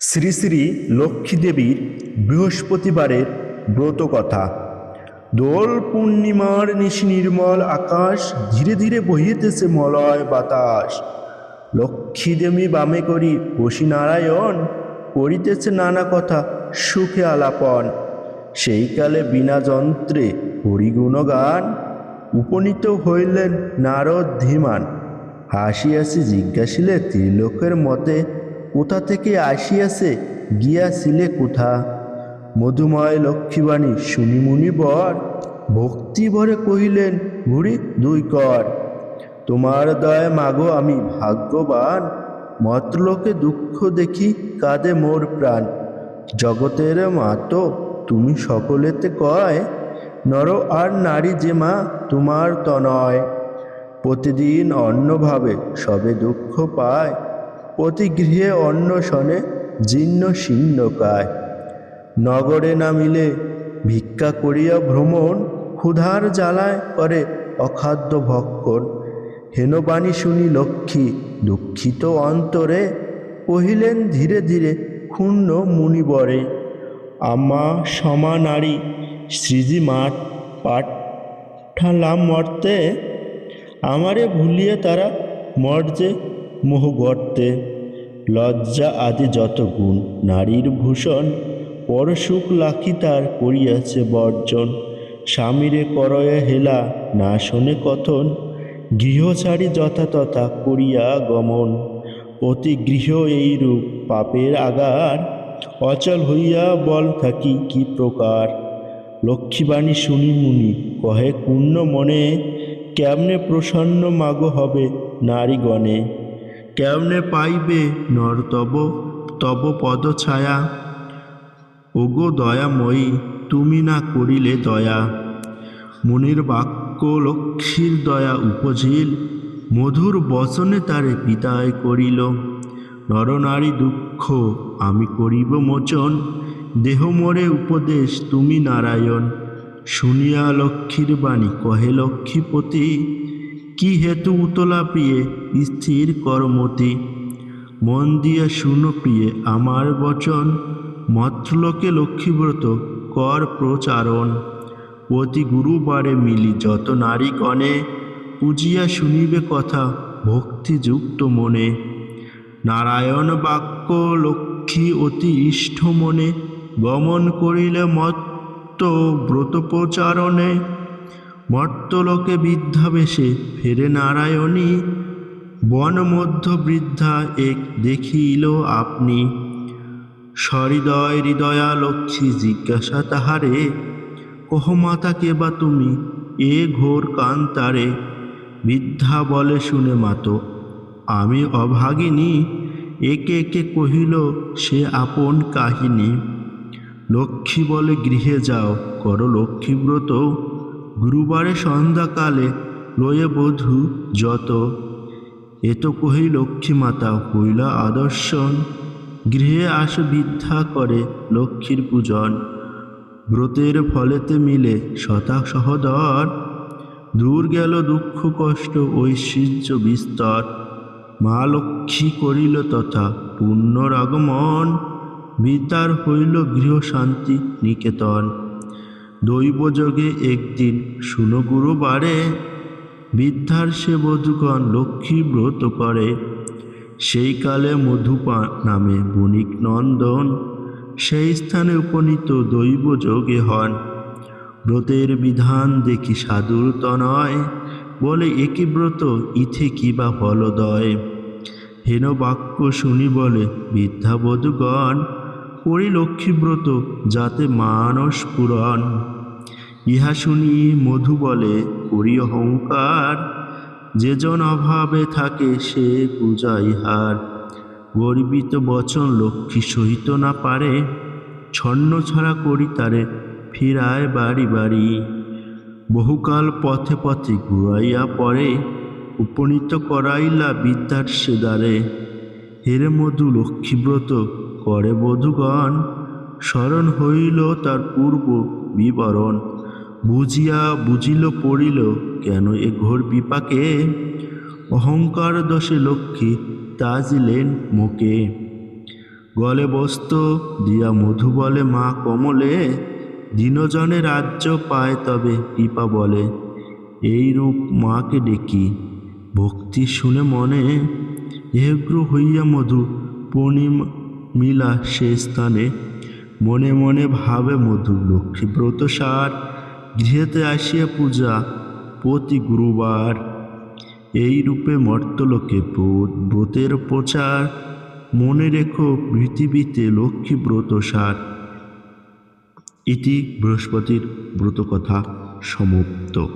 শ্রী শ্রী লক্ষ্মী দেবীর বৃহস্পতিবারের ব্রত কথা দোল পূর্ণিমার নিশি নির্মল আকাশ, ধীরে ধীরে বহিতেছে মলয় বাতাস। লক্ষ্মী দেবী বামে করি বসি নারায়ণ করিতেছে নানা কথা, সুখে আলাপন। সেই কালে বিনা যন্ত্রে হরিগুণগান উপনীত হইলেন নারদ ধীমান। হাসি হাসি জিজ্ঞাসিলে, ত্রিলোকের মতে কোথা থেকে আসিয়াছে গিয়াছিলে কোথা? মধুময় লক্ষ্মীবাণী শুনিমুনি বর ভক্তি ভরে কহিলেন ঘুরি দুই কর। তোমার দয় মাগো, আমি ভাগ্যবান। মতলোকে দুঃখ দেখি কাঁদে মোর প্রাণ। জগতের মাতো তুমি সকলেতে কয়, নর আর নারী যে মা, তোমার তনয় প্রতিদিন অন্নভাবে সবে দুঃখ পায়। প্রতি গৃহে অন্ন শনে জীর্ণ কায় নগরে নামিলে ভিক্ষা করিয়া ভ্রমণ ক্ষুধার জ্বালায় করে অখাদ্য ভক্ষণ। হেনবাণী শুনি লক্ষ্মী দুঃখিত অন্তরে কহিলেন ধীরে ধীরে ক্ষুণ্ণ মুনিবরে, আমা সমা নারী শ্রীজি মাঠ পাঠালাম মর্তে। আমারে ভুলিয়ে তারা মর্যে মোহ গর্তে, লজ্জা আদি যত গুণ, নারীর ভূষণ, পরশুক লাখি তার করিয়াছে বর্জন। স্বামীরে করয়ে হেলা, না শোনে কথন। গৃহ ছাড়ি যথাতথা করিয়া গমন। অতি গৃহ এইরূপ পাপের আগার। অচল হইয়া বল থাকি কি প্রকার? লক্ষ্মীবাণী শুনি মুনি, কহে পূর্ণ মনে, কেমনে প্রসন্ন মাগ হবে নারীগণে? কেমনে পাইবে নর তব তব পদ ছায়া। ওগো দয়াময়ী, তুমি না করিলে দয়া। মুনির বাক্য লক্ষ্মীর দয়া উপঝিল, মধুর বচনে তারে পিতায় করিল। নরনারী দুঃখ, আমি করিব মোচন। দেহ মোরে উপদেশ, তুমি নারায়ণ। শুনিয়া লক্ষ্মীর বাণী, কহে লক্ষ্মীপতি কি হেতু উতলা প্রিয়ে স্থির কর্মতি? মন দিয়া শুনো প্রিয়ে আমার বচন, মত্রলোকে লক্ষ্মীব্রত কর প্রচারণ। প্রতি গুরুবারে মিলি যত নারী কণে পুজিয়া শুনিবে কথা ভক্তিযুক্ত মনে। নারায়ণ বাক্য লক্ষ্মী অতি ইষ্ট মনে, গমন করিলে মত্ত ব্রত প্রচারণে মর্তলোকে বৃদ্ধাবেশে ফেরে নারায়ণী বনমধ্য বৃদ্ধা এক দেখিল আপনি। সহৃদয় হৃদয়া লক্ষ্মী জিজ্ঞাসা তাহারে, কহ মাতা, কে বা তুমি? এ ঘোর কান্তারে বৃদ্ধা বলে, শুনে মাতো, আমি অভাগিনী। একে একে কহিল, সে আপন কাহিনী। লক্ষ্মী বলে, গৃহে যাও, করো লক্ষ্মীব্রত। গুরুবারে সন্ধ্যাকালে লয়ে বধূ যত। এত কহি লক্ষ্মী মাতা হইলা আদর্শন, গৃহে আস বৃদ্ধা করে লক্ষ্মীর পূজন। ব্রতের ফলেতে মিলে শতা সহদর। দূর গেল দুঃখ কষ্ট, ঐশ্বর্য বিস্তর। মা লক্ষ্মী করিল তথা পুণ্যর আগমন। বিদ্যার হইল গৃহশান্তি নিকেতন। দৈবযোগে একদিন শুনো গুরুবারে বৃদ্ধার সে বধূগণ লক্ষ্মী ব্রত করে। সেই কালে মধুপা নামে বণিক নন্দন সেই স্থানে উপনীত দৈব যোগে হন। ব্রতের বিধান দেখি সাধুর তনয়, বলে একই ব্রত, ইথে কিবা ফলদয়? হেন বাক্য শুনি বলে বৃদ্ধাবধূগণ করি লক্ষ্মীব্রত যাতে মানস পুরন। ইহা শুনি মধু বলে, করি অহংকার। যেজন অভাবে থাকে, সে পূজা ইহার গর্বিত বচন লক্ষ্মী সহিত না পারে। ছন্ন ছাড়া করি তারে, ফিরায় বাড়ি বাড়ি। বহুকাল পথে পথে ঘুরাইয়া পরে, উপনীত করাইলা বিদ্যার সেদারে হেরে মধু লক্ষ্মীব্রত করে বধূগণ। স্মরণ হইল তার পূর্ব বিবরণ। বুঝিয়া বুঝিল পড়িল, কেন এ ঘোর বিপাকে? অহংকার দশে লক্ষ্মী তাজিলেন মুখে। গলে বস্ত দিয়া মধু বলে মা কমলে, দিনজনে রাজ্য পায় তবে কৃপা বলে। এই রূপ মাকে ডেকি, ভক্তি শুনে মনে, এগ্র হইয়া মধু পূর্ণিমা মিলা সে স্থানে। মনে মনে ভাবে মধু, লক্ষ্মী ব্রত সার গৃহেতে আসিয়া পূজা প্রতি গুরুবার। এই রূপে মর্তলোকে ব্র- ব্রতের প্রচার। মনে রেখো পৃথিবীতে লক্ষ্মী ব্রত সার। ইতি বৃহস্পতির ব্রতকথা সমাপ্ত।